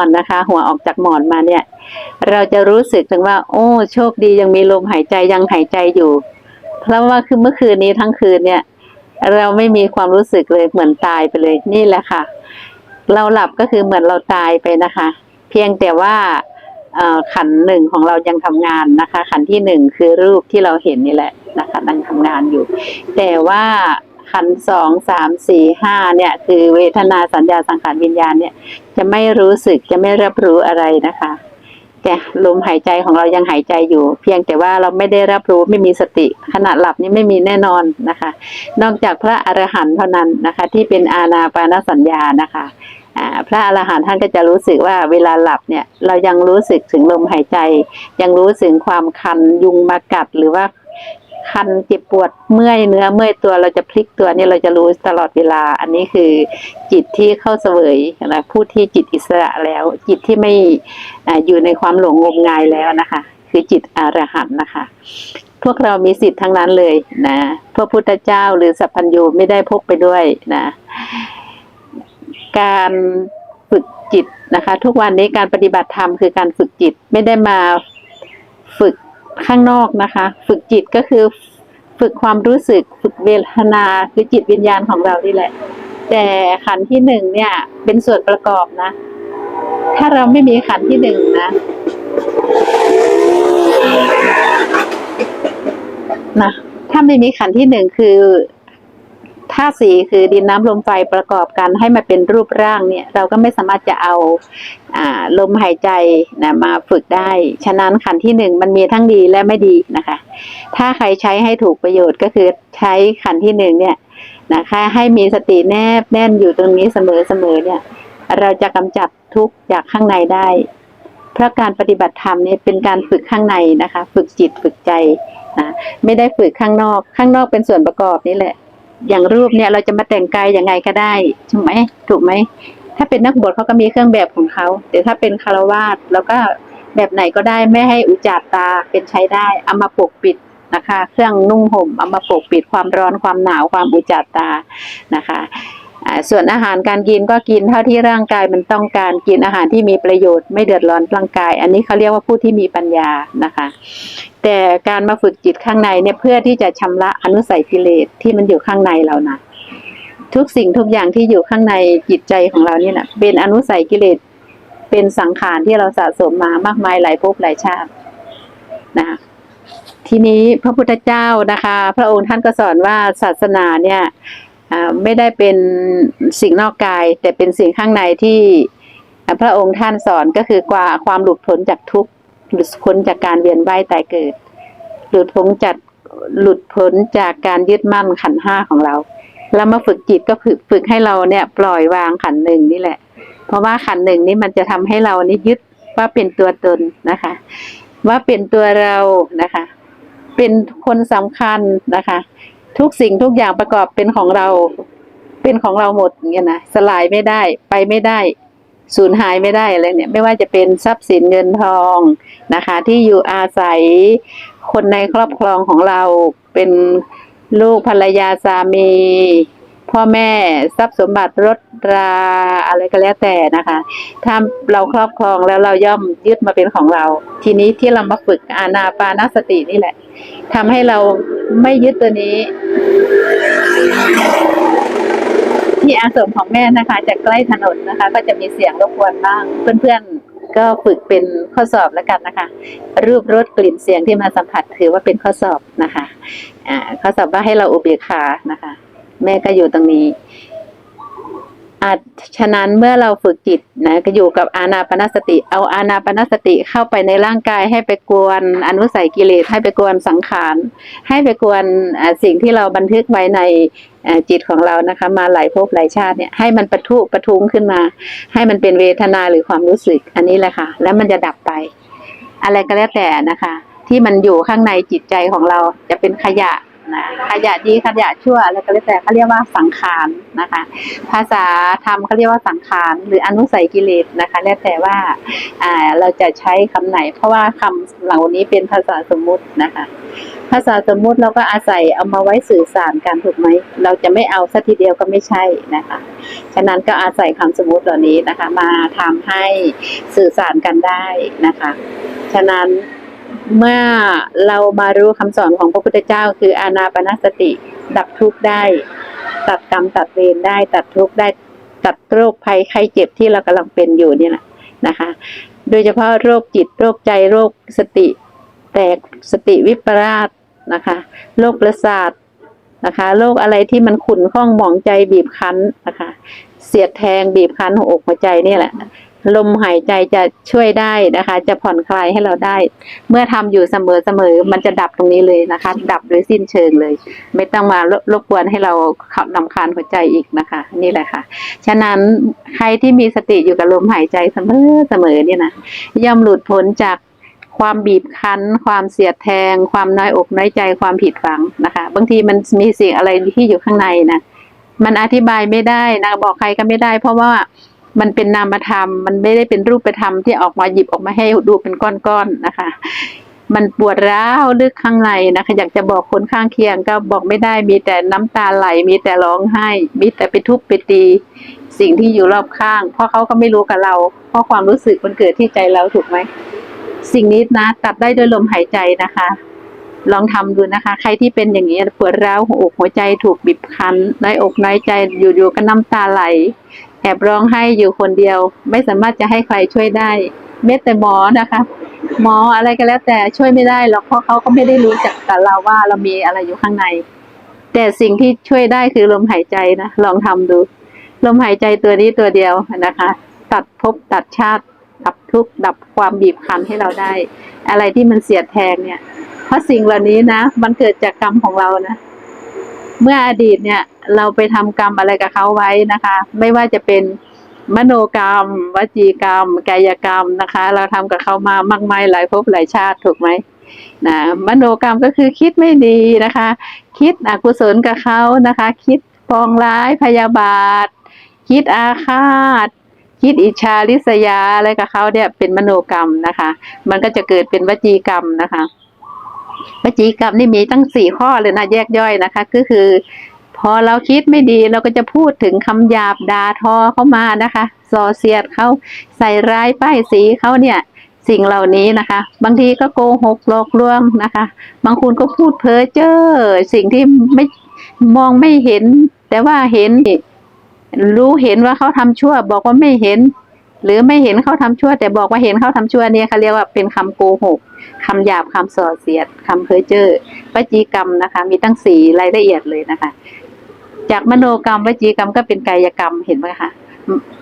อนนะคะ หัวออกจากหมอนมาเนี่ย เราจะรู้สึกถึงว่า โอ้ โชคดียังมีลมหายใจยังหายใจอยู่ เพราะว่าคือเมื่อคืนนี้ทั้งคืนเนี่ย เราไม่มีความรู้สึกเลยเหมือนตายไปเลยนี่แหละค่ะ เราหลับก็คือเหมือนเราตายไปนะคะ เพียงแต่ว่าขันหนึ่งของเรายังทำงานนะคะ ขันที่หนึ่งคือรูปที่เราเห็นนี่แหละนะคะยังทำงานอยู่ แต่ว่า ขันสองสามสี่ห้าเนี่ย คือเวทนาสัญญาสังขารวิญญาณเนี่ย จะไม่รู้สึกจะไม่รับรู้อะไรนะคะแต่ลมหายใจของเรายังหายใจอยู่ เพียงแต่ว่าเราไม่ได้รับรู้ไม่มีสติขณะหลับนี่ไม่มีแน่นอนนะคะ นอกจากพระอรหันต์เท่านั้นนะคะ ที่เป็นอาณาปานสัญญานะคะอ่าพระอรหันต์ท่านก็จะรู้สึกว่าเวลาหลับเนี่ย เรายังรู้สึกถึงลมหายใจ ยังรู้ถึงความคันยุงมากัดหรือว่า คันเจ็บปวดเมื่อยเนื้อเมื่อยตัวเราจะพลิกตัวนี่เราจะรู้ตลอดเวลา อันนี้คือจิตที่เข้าเสวยนะผู้ที่จิตอิสระแล้ว จิตที่ไม่ออยู่ในความหลงงมงายแล้วนะคะ คือจิตอรหันต์นะคะ พวกเรามีสิทธิ์ทั้งนั้นเลยนะพระพุทธเจ้าหรือสัพพัญญูไม่ได้พกไปด้วยนะ การฝึกจิตนะคะ ทุกวันนี้การปฏิบัติธรรมคือการฝึกจิตไม่ได้มาฝึก ข้างนอกนะคะ ฝึกจิตก็คือฝึกความรู้สึกฝึกเวทนาคือจิตวิญญาณของเรานี่แหละ แต่ขันที่หนึ่งเนี่ยเป็นส่วนประกอบนะ ถ้าเราไม่มีขันที่หนึ่งนะนะถ้าไม่มีขันที่หนึ่งคือ ธาตุสีคือดินน้ำลมไฟประกอบกันให้มาเป็นรูปร่างเนี่ย เราก็ไม่สามารถจะเอาอาลมหายใจนะมาฝึกได้ ฉะนั้นขันที่หนึ่งมันมีทั้งดีและไม่ดีนะคะ ถ้าใครใช้ให้ถูกประโยชน์ก็คือใช้ขันที่หนึ่งเนี่ยนะคะ ให้มีสติแนบแน่นอยู่ตรงนี้เสมอเสมอเนี่ย เราจะกำจัดทุกข์จากข้างในได้ เพราะการปฏิบัติธรรมเนี่ยเป็นการฝึกข้างในนะคะ ฝึกจิตฝึกใจนะไม่ได้ฝึกข้างนอก ข้างนอกเป็นส่วนประกอบนี่แหละ อย่างรูปเนี่ยเราจะมาแต่งกายยังไงก็ได้ถูกไหมถูกไหมถ้าเป็นนักบวชเขาก็มีเครื่องแบบของเขาแต่ถ้าเป็นคารวาสแล้วก็แบบไหนก็ได้ไม่ให้อุจจาตาเป็นใช้ได้เอามาปกปิดนะคะ เครื่องนุ่งห่มเอามาปกปิดความร้อนความหนาวความอุจจาตานะคะ ส่วนอาหารการกินก็กินเท่าที่ร่างกายมันต้องการกินอาหารที่มีประโยชน์ไม่เดือดร้อนร่างกาย อันนี้เขาเรียกว่าผู้ที่มีปัญญานะคะ แต่การมาฝึกจิตข้างในเนี่ยเพื่อที่จะชำระอนุสัยกิเลสที่มันอยู่ข้างในเรานะทุกสิ่งทุกอย่างที่อยู่ข้างในจิตใจของเรานี่แหละเป็นอนุสัยกิเลสเป็นสังขารที่เราสะสมมามากมายหลายภพหลายชาตินะคะทีนี้พระพุทธเจ้านะคะ พระองค์ท่านก็สอนว่าศาสนาเนี่ย ไม่ได้เป็นสิ่งนอกกาย แต่เป็นสิ่งข้างในที่พระองค์ท่านสอนก็คือกว่าความหลุดพ้นจากทุกข์หลุดพ้นจากการเวียนว่ายตายเกิด หลุดพ้นจากหลุดพ้นจากการยึดมั่นขันห้าของเราแล้วมาฝึกจิตก็ฝึกฝึกให้เราเนี่ย ปล่อยวางขันหนึ่งนี่แหละ เพราะว่าขันหนึ่งนี่มันจะทำให้เรานี่ยึดว่าเป็นตัวตนนะคะ ว่าเป็นตัวเรานะคะ เป็นคนสำคัญนะคะ ทุกสิ่งทุกอย่างประกอบเป็นของเรา เป็นของเราหมดอย่างเงี้ยนะสลายไม่ได้ไปไม่ได้สูญหายไม่ได้อะไรเนี่ย ไม่ว่าจะเป็นทรัพย์สินเงินทองนะคะ ที่อยู่อาศัยคนในครอบครองของเราเป็นลูกภรรยาสามี พ่อแม่ทรัพย์สมบัติรถราอะไรก็แล้วแต่นะคะ ถ้าเราครอบครองแล้วเราย่อมยึดมาเป็นของเรา ทีนี้ที่เรามาฝึกอานาปานสตินี่แหละทำให้เรา ไม่ยึดตัวนี้ ที่อาสมของแม่นะคะ จะใกล้ถนนนะคะ ก็จะมีเสียงรบกวนบ้าง เพื่อนๆก็ฝึกเป็นข้อสอบแล้วกันนะคะ รูปรสกลิ่นเสียงที่มาสัมผัสถือว่าเป็นข้อสอบนะคะ อ่าข้อสอบว่าให้เราอุเบกขานะคะ แม่ก็อยู่ตรงนี้ อาฉะนั้นเมื่อเราฝึกจิตนะก็อยู่กับอานาปนสติ เอาอานาปนสติเข้าไปในร่างกายให้ไปกวนอนุสัยกิเลสให้ไปกวนสังขาร ให้ไปกวนสิ่งที่เราบันทึกไว้ในจิตของเรานะคะ มาหลายภพหลายชาติเนี่ยให้มันประทุประทุ้งขึ้นมา ให้มันเป็นเวทนาหรือความรู้สึกอันนี้แหละค่ะ แล้วมันจะดับไป อะไรก็แล้วแต่นะคะ ที่มันอยู่ข้างในจิตใจของเราจะเป็นขยะ นะขยะดีขยะชั่วอะไรก็แล้วแต่เขาเรียกว่าสังขารนะคะ ภาษาธรรมเขาเรียกว่าสังขารหรืออนุสัยกิเลสนะคะแล้วแต่ว่าอ่าเราจะใช้คำไหน เพราะว่าคำเหล่านี้เป็นภาษาสมมุตินะคะภาษาสมมุติเราก็อาศัยเอามาไว้สื่อสารกันถูกไหม เราจะไม่เอาสักทีเดียวก็ไม่ใช่นะคะ ฉะนั้นก็อาศัยคำสมมติเหล่านี้นะคะ มาทำให้สื่อสารกันได้นะคะ ฉะนั้น เมื่อเรามารู้คำสอนของพระพุทธเจ้า คืออานาปนสติ ดับทุกข์ได้ ตัดกรรมตัดเวรได้ ตัดทุกข์ได้ ตัดโรคภัยไข้เจ็บที่เรากำลังเป็นอยู่เนี่ยแหละนะคะ โดยเฉพาะโรคจิตโรคใจโรคสติ แตกสติวิปราชนะคะโรคประสาทนะคะโรคอะไรที่มันขุ่นข้องหมองใจบีบคั้นนะคะ เสียดแทงบีบคั้นหัวอกหัวใจนี่แหละ ลมหายใจจะช่วยได้นะคะ จะผ่อนคลายให้เราได้ เมื่อทำอยู่เสมอเสมอมันจะดับตรงนี้เลยนะคะ ดับโดยสิ้นเชิงเลย ไม่ต้องมารบกวนให้เราขับนำคาญหัวใจอีกนะคะ นี่แหละค่ะ ฉะนั้นใครที่มีสติอยู่กับลมหายใจเสมอเสมอเนี่ยนะย่อมหลุดพ้นจากความบีบคั้น ความเสียดแทง ความน้อยอกน้อยใจความผิดหวังนะคะ บางทีมันมีสิ่งอะไรที่อยู่ข้างในนะมันอธิบายไม่ได้นะบอกใครก็ไม่ได้ เพราะว่า มันเป็นนามธรรม มันไม่ได้เป็นรูปธรรมที่ออกมาหยิบออกมาให้ดูเป็นก้อนๆนะคะ มันปวดร้าวลึกข้างในนะคะ อยากจะบอกคนข้างเคียงก็บอกไม่ได้มีแต่น้ำตาไหล มีแต่ร้องไห้ มีแต่ไปทุบไปตี สิ่งที่อยู่รอบข้าง เพราะเขาก็ไม่รู้กับเรา เพราะความรู้สึกมันเกิดที่ใจเราถูกไหมสิ่งนี้นะตัดได้ด้วยลมหายใจนะคะ ลองทำดูนะคะ ใครที่เป็นอย่างนี้ปวดร้าวหัวอกหัวใจถูกบีบคั้นน้อยอกน้อยใจอยู่ๆก็น้ำตาไหล แอบร้องไห้อยู่คนเดียว ไม่สามารถจะให้ใครช่วยได้แม้แต่หมอนะคะ หมออะไรก็แล้วแต่ช่วยไม่ได้หรอกเพราะเขาก็ไม่ได้รู้จักกับเราว่าเรามีอะไรอยู่ข้างใน แต่สิ่งที่ช่วยได้คือลมหายใจนะลองทำดู ลมหายใจตัวนี้ตัวเดียวนะคะ ตัดภพตัดชาติดับทุกข์ดับความบีบคั้นให้เราได้ อะไรที่มันเสียดแทงเนี่ย เพราะสิ่งเหล่านี้นะ มันเกิดจากกรรมของเรานะ เมื่ออดีตเนี่ย เราไปทำกรรมอะไรกับเขาไว้นะคะ ไม่ว่าจะเป็นมโนกรรม วจีกรรม กายกรรมนะคะ เราทำกับเขามามากมายหลายภพหลายชาติถูกไหมนะมโนกรรมก็คือคิดไม่ดีนะคะ คิดอกุศลกับเขานะคะ คิดปองร้ายพยาบาท คิดอาฆาต คิดอิจฉาริษยาอะไรกับเขาเนี่ยเป็นมโนกรรมนะคะ มันก็จะเกิดเป็นวจีกรรมนะคะวจีกรรมนี่มีตั้งสี่ข้อเลยนะแยกย่อยนะคะ ก็คือ พอเราคิดไม่ดีเราก็จะพูดถึงคำหยาบด่าทอเข้ามานะคะส่อเสียดเขาใส่ร้ายป้ายสีเขาเนี่ยสิ่งเหล่านี้นะคะ บางทีก็โกหกหลอกลวงนะคะ บางคนก็พูดเพ้อเจ้อสิ่งที่ไม่มองไม่เห็น แต่ว่าเห็นรู้เห็นว่าเขาทำชั่ว บอกว่าไม่เห็น หรือไม่เห็นเขาทำชั่ว แต่บอกว่าเห็นเขาทำชั่วเนี่ยเขาเรียกว่าเป็นคำโกหกคำหยาบคำส่อเสียดคำเพ้อเจ้อวจีกรรมนะคะ มีตั้งสี่รายละเอียดเลยนะคะ จากมโนกรรมวจีกรรมก็เป็นกายกรรมเห็นไหมคะ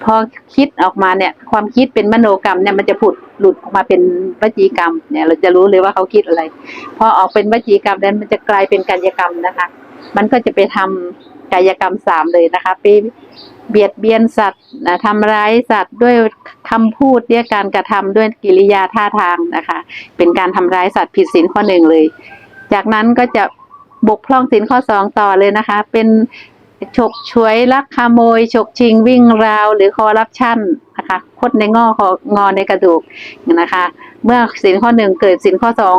พอคิดออกมาเนี่ย ความคิดเป็นมโนกรรมเนี่ยมันจะผุดหลุดออกมาเป็นวจีกรรมเนี่ย เราจะรู้เลยว่าเขาคิดอะไร พอออกเป็นวจีกรรมนั้นมันจะกลายเป็นกายกรรมนะคะ มันก็จะไปทำกายกรรมสามเลยนะคะไปเบียดเบียนสัตว์นะทำร้ายสัตว์ด้วยคำพูดด้วยการกระทำด้วยกิริยาท่าทางนะคะ เป็นการทำร้ายสัตว์ผิดศีลข้อหนึ่งเลย จากนั้นก็จะบกพร่องศีลข้อสองต่อเลยนะคะ เป็น ฉกฉวยลักขโมย ฉกชิงวิ่งราวหรือคอร์รัปชันนะคะคดในงอคองอในกระดูกนะคะ เมื่อศีลข้อหนึ่งเกิดศีลข้อสอง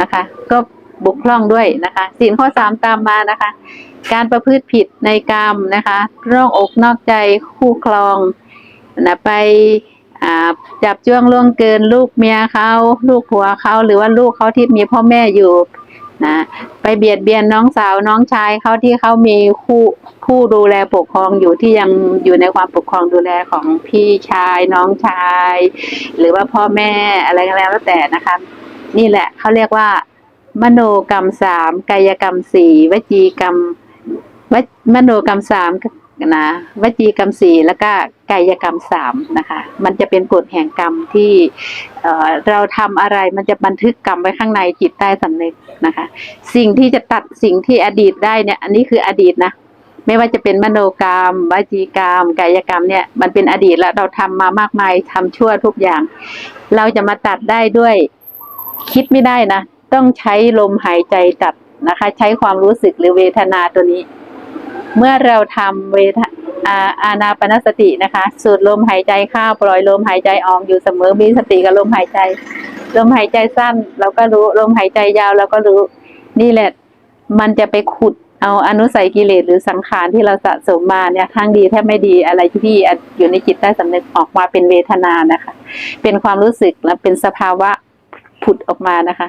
นะคะ ก็บกพร่องด้วยนะคะศีลข้อสามตามมานะคะ การประพฤติผิดในกรรมนะคะร่องอกนอกใจคู่ครองนะไปจับจ้วงล่วงเกินลูกเมียเขาลูกผัวเขาหรือว่าลูกเขาที่มีพ่อแม่อยู่ นะ ไปเบียดเบียนน้องสาวน้องชายเขาที่เขามีคู่ผู้ดูแลปกครองอยู่ที่ยังอยู่ในความปกครองดูแลของพี่ชายน้องชาย หรือว่าพ่อแม่อะไรก็แล้วแต่นะคะ นี่แหละเขาเรียกว่า มโนกรรมสามกายกรรมสี่วจีกรรมวมโนกรรมสาม นะวจีกรรมสี่แล้วก็กายกรรมสามนะคะ มันจะเป็นกฎแห่งกรรมที่เอ่อเราทำอะไรมันจะบันทึกกรรมไว้ข้างในจิตใต้สำนึกนะคะ สิ่งที่จะตัดสิ่งที่อดีตได้เนี่ย อันนี้คืออดีตนะไม่ว่าจะเป็นมโนกรรมวจีกรรม กายกรรมเนี่ย มันเป็นอดีตแล้วเราทำมามากมายทำชั่วทุกอย่าง เราจะมาตัดได้ด้วยคิดไม่ได้นะ ต้องใช้ลมหายใจตัดนะคะ ใช้ความรู้สึกหรือเวทนาตัวนี้ เมื่อเราทำเวทอาอานาปนสตินะคะ สูดลมหายใจเข้าปล่อยลมหายใจออกอยู่เสมอมีสติกับลมหายใจ ลมหายใจสั้นเราก็รู้ลมหายใจยาวเราก็รู้นี่แหละ มันจะไปขุดเอาอนุสัยกิเลสหรือสังขารที่เราสะสมมาเนี่ยทั้งดีแทบไม่ดีอะไรที่อยู่ในจิตใต้สำนึกออกมาเป็นเวทนานะคะ เป็นความรู้สึกและเป็นสภาวะผุดออกมานะคะ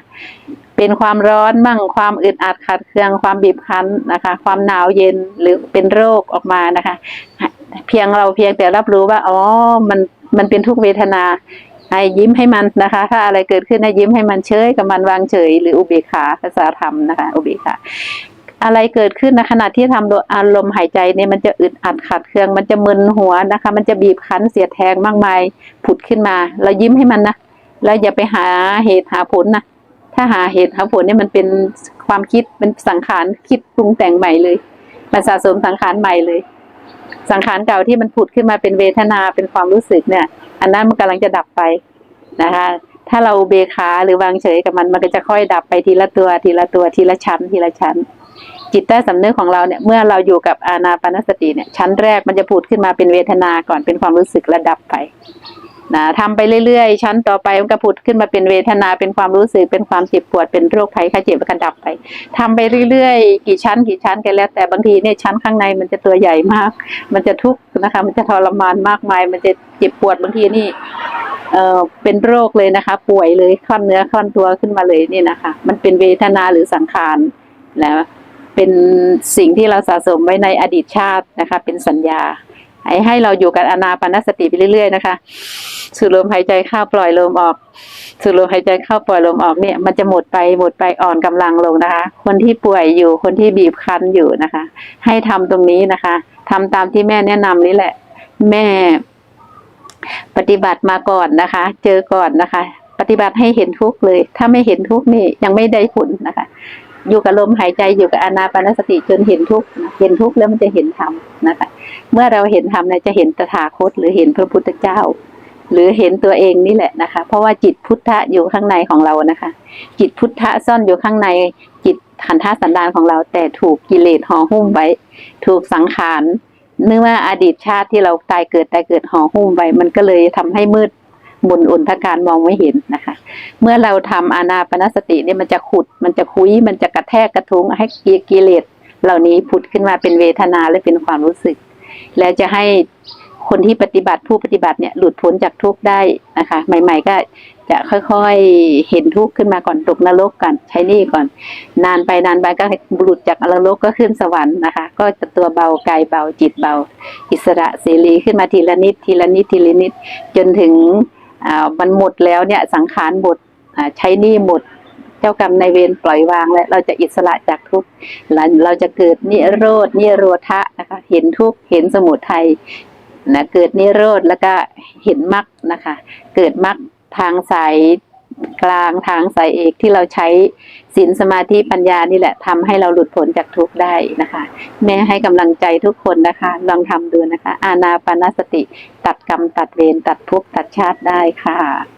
เป็นความร้อนมั่งความอึดอัดขัดเคืองความบีบคั้นนะคะ ความหนาวเย็นหรือเป็นโรคออกมานะคะ เพียงเราเพียงแต่รับรู้ว่าอ๋อมันมันเป็นทุกเวทนาให้ยิ้มให้มันนะคะ ถ้าอะไรเกิดขึ้นให้ยิ้มให้มันเฉยกับมันวางเฉย หรืออุเบกขาภาษาธรรมนะคะอุเบกขาอะไรเกิดขึ้นในขณะที่ทำโดยอารมณ์หายใจเนี่ยมันจะอึดอัดขัดเคือง มันจะมึนหัวนะคะ มันจะบีบคั้นเสียดแทงมากมายผุดขึ้นมา เรายิ้มให้มันนะแล้วอย่าไปหาเหตุหาผลนะ ถ้าหาเหตุหาผลเนี่ยมันเป็นความคิดเป็นสังขารคิดปรุงแต่งใหม่เลยมันสะสมสังขารใหม่เลย สังขารเก่าที่มันผุดขึ้นมาเป็นเวทนาเป็นความรู้สึกเนี่ย อันนั้นมันกำลังจะดับไปนะคะ ถ้าเราเบขาหรือวางเฉยกับมันมันก็จะค่อยดับไปทีละตัวทีละตัวทีละชั้น ทีละชั้น จิตใต้สำนึกของเราเนี่ยเมื่อเราอยู่กับอานาปานสติเนี่ยชั้นแรกมันจะผุดขึ้นมาเป็นเวทนาก่อนเป็นความรู้สึกระดับไป นะทำไปเรื่อยๆ ชั้นต่อไปมันก็ผุดขึ้นมาเป็นเวทนาเป็นความรู้สึกเป็นความเจ็บปวดเป็นโรคภัยไข้เจ็บกันดับไปทำไปเรื่อยๆ กี่ชั้นกี่ชั้นกันแล้ว แต่บางทีเนี่ยชั้นข้างในมันจะตัวใหญ่มาก มันจะทุกข์นะคะ มันจะทรมานมากมาย มันจะเจ็บปวดบางทีนี่เออเป็นโรคเลยนะคะ ป่วยเลยคลอนเนื้อคลอนตัวขึ้นมาเลยนี่นะคะ มันเป็นเวทนาหรือสังขารแล้วเป็นสิ่งที่เราสะสมไว้ในอดีตชาตินะคะ เป็นสัญญา ให้ให้เราอยู่กับอนาปานสติไปเรื่อยๆนะคะ สูดลมหายใจเข้าปล่อยลมออก สูดลมหายใจเข้าปล่อยลมออกเนี่ย มันจะหมดไปหมดไปอ่อนกำลังลงนะคะ คนที่ป่วยอยู่คนที่บีบคั้นอยู่นะคะ ให้ทำตรงนี้นะคะทำตามที่แม่แนะนำนี่แหละ แม่ปฏิบัติมาก่อนนะคะ เจอก่อนนะคะ ปฏิบัติให้เห็นทุกข์เลย ถ้าไม่เห็นทุกข์นี่ยังไม่ได้ผลนะคะ อยู่กับลมหายใจอยู่กับอนาปานสติจนเห็นทุกข์นะเห็นทุกข์แล้วมันจะเห็นธรรมนะคะ เมื่อเราเห็นธรรมเนี่ยจะเห็นตถาคต หรือเห็นพระพุทธเจ้า หรือเห็นตัวเองนี่แหละนะคะ เพราะว่าจิตพุทธะอยู่ข้างในของเรานะคะ จิตพุทธะซ่อนอยู่ข้างในจิตขันธสันดานของเรา แต่ถูกกิเลสห่อหุ้มไว้ ถูกสังขารเนื่องว่าอดีตชาติที่เราตายเกิดตายเกิดห่อหุ้มไว้มันก็เลยทำให้มืด มนอุนทการมองไม่เห็นนะคะ เมื่อเราทำอานาปนสติเนี่ยมันจะขุด มันจะคุย มันจะกระแทกกระทุ้งให้กิเลสเหล่านี้ผุดขึ้นมาเป็นเวทนาและเป็นความรู้สึก แล้วจะให้คนที่ปฏิบัติผู้ปฏิบัติเนี่ยหลุดพ้นจากทุกข์ได้นะคะ ใหม่ ๆ ก็จะค่อยๆเห็นทุกข์ขึ้นมาก่อนตกนรกกันใช้นี่ก่อน นานไปนานไปก็หลุดจากนรกก็ขึ้นสวรรค์นะคะ ก็จะตัวเบากายเบาจิตเบา อิสระเสรีขึ้นมาทีละนิดทีละนิดทีละนิดจนถึง มันหมดแล้วเนี่ยสังขารหมดอ่าใช้หนี่หมด เจ้ากรรมในเวรปล่อยวางและเราจะอิสระจากทุกข์เราเราจะเกิดนิโรดนิโรธะนะคะเห็นทุกข์เห็นสมุทัยนะเกิดนิโรธแล้วก็เห็นมรรคนะคะ เกิดมรรคทางสาย กลางทางสายเอกที่เราใช้ศีลสมาธิปัญญานี่แหละทำให้เราหลุดพ้นจากทุกข์ได้นะคะ แม่ให้กำลังใจทุกคนนะคะ ลองทำดูนะคะ อาณาปาสติ ตัดกรรมตัดเวรตัดภพตัดชาติได้ค่ะ